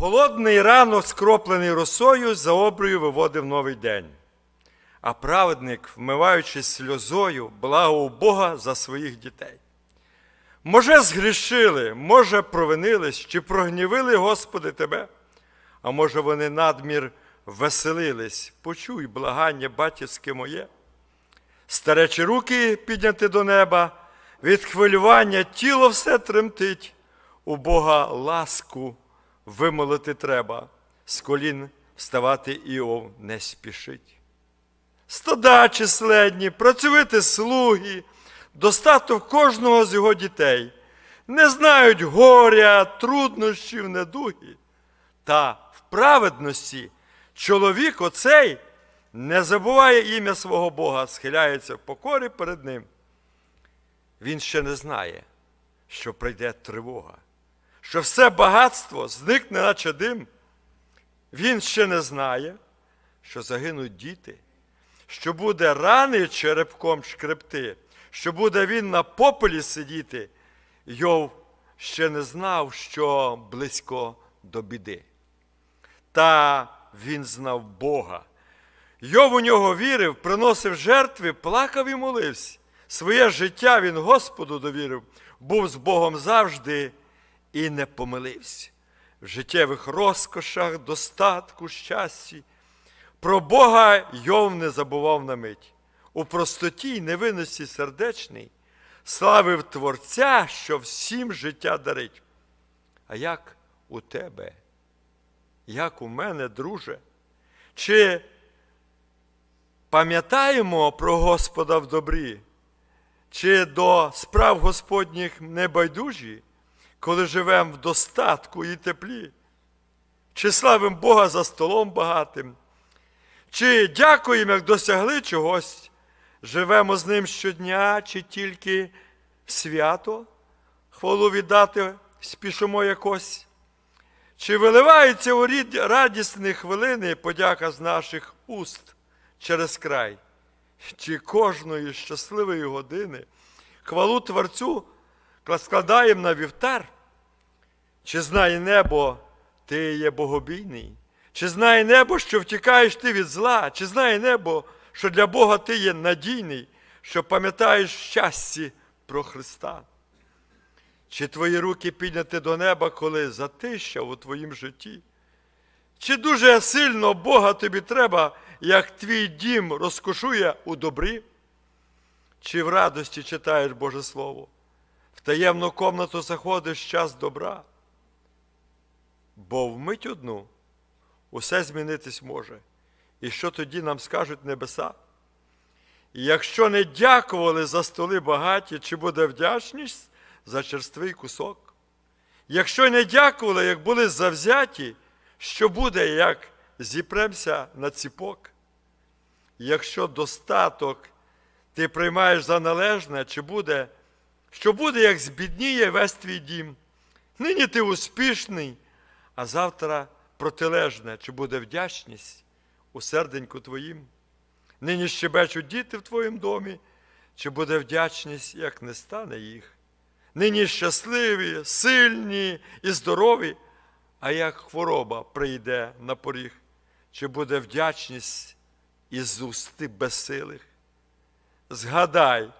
Холодний ранок, скроплений росою, за оброю виводив новий день. А праведник, вмиваючись сльозою, благав Бога за своїх дітей. Може, згрішили, може, провинились, чи прогнівили, Господи, Тебе, а може, вони надмір веселились, почуй благання батьківське моє. Старечі руки підняти до неба, від хвилювання тіло все тремтить, у Бога ласку вимолити треба, з колін вставати Іов не спішить. Стада численні, працювати слуги, достаток кожного з його дітей, не знають горя, труднощів, недуги. Та в праведності чоловік оцей не забуває ім'я свого Бога, схиляється в покорі перед ним. Він ще не знає, що прийде тривога, що все багатство зникне, наче дим. Він ще не знає, що загинуть діти, що буде рани черепком шкребти, що буде він на попелі сидіти. Йов ще не знав, що близько до біди. Та він знав Бога. Йов у нього вірив, приносив жертви, плакав і молився. Своє життя він Господу довірив, був з Богом завжди і не помилився. В життєвих розкошах, достатку, щасті. Про Бога Йов не забував на мить. У простоті й невинності сердечній славив Творця, що всім життя дарить. А як у тебе, як у мене, друже? Чи пам'ятаємо про Господа в добрі? Чи до справ Господніх не байдужі, коли живемо в достатку і теплі? Чи славимо Бога за столом багатим? Чи дякуємо, як досягли чогось? Живемо з ним щодня, чи тільки в свято? Хвалу віддати спішимо якось? Чи виливається у радісні хвилини подяка з наших уст через край? Чи кожної щасливої години хвалу Творцю складаємо на вівтар? Чи знає небо, ти є богобійний? Чи знає небо, що втікаєш ти від зла? Чи знає небо, що для Бога ти є надійний, що пам'ятаєш щастя про Христа? Чи твої руки підняти до неба, коли затища у твоїм житті? Чи дуже сильно Бога тобі треба, як твій дім розкошує у добрі? Чи в радості читаєш Боже Слово? Таємну комнату заходиш час добра? Бо вмить одну усе змінитись може. І що тоді нам скажуть небеса? І якщо не дякували за столи багаті, чи буде вдячність за черствий кусок? Якщо не дякували, як були завзяті, що буде, як зіпремся на ціпок? Якщо достаток ти приймаєш за належне, чи буде, що буде, як збідніє весь твій дім? Нині ти успішний, а завтра протилежне, чи буде вдячність у серденьку твоїм? Нині щебечуть діти в твоїм домі, чи буде вдячність, як не стане їх? Нині щасливі, сильні і здорові, а як хвороба прийде на поріг, чи буде вдячність із усти безсилих? Згадай,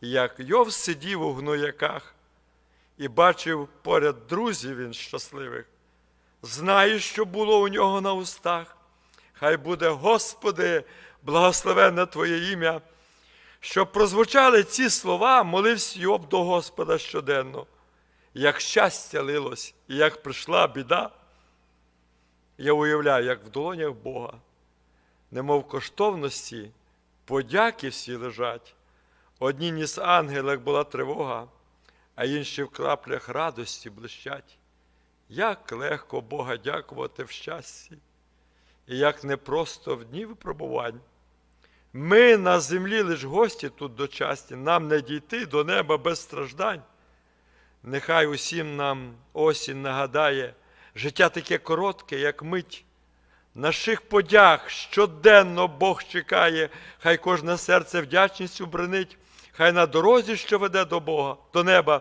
як Йов сидів у гнояках і бачив поряд друзів він щасливих. Знаєш, що було у нього на устах? Хай буде, Господи, благословенне Твоє ім'я, щоб прозвучали ці слова, молився Йоб до Господа щоденно, як щастя лилось і як прийшла біда. Я уявляю, як в долонях Бога, немов коштовності, подяки всі лежать. Одні ніс ангелах була тривога, а інші в краплях радості блищать. Як легко Бога дякувати в щасті, і як непросто в дні випробувань. Ми на землі лиш гості тут дочасні, нам не дійти до неба без страждань. Нехай усім нам осінь нагадає, життя таке коротке, як мить. Наших подяг щоденно Бог чекає, хай кожне серце вдячністю бренить, хай на дорозі, що веде до Бога, до неба,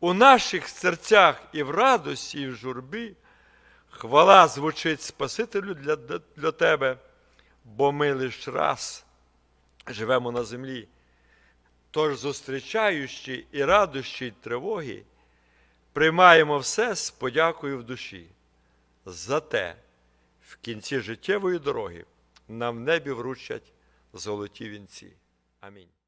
у наших серцях і в радості, і в журбі, Хвала звучить Спасителю для, для, тебе, бо ми лише раз живемо на землі. Тож, зустрічаючи і радощі, й тривоги, приймаємо все з подякою в душі. Зате в кінці життєвої дороги нам в небі вручать золоті вінці. Амінь.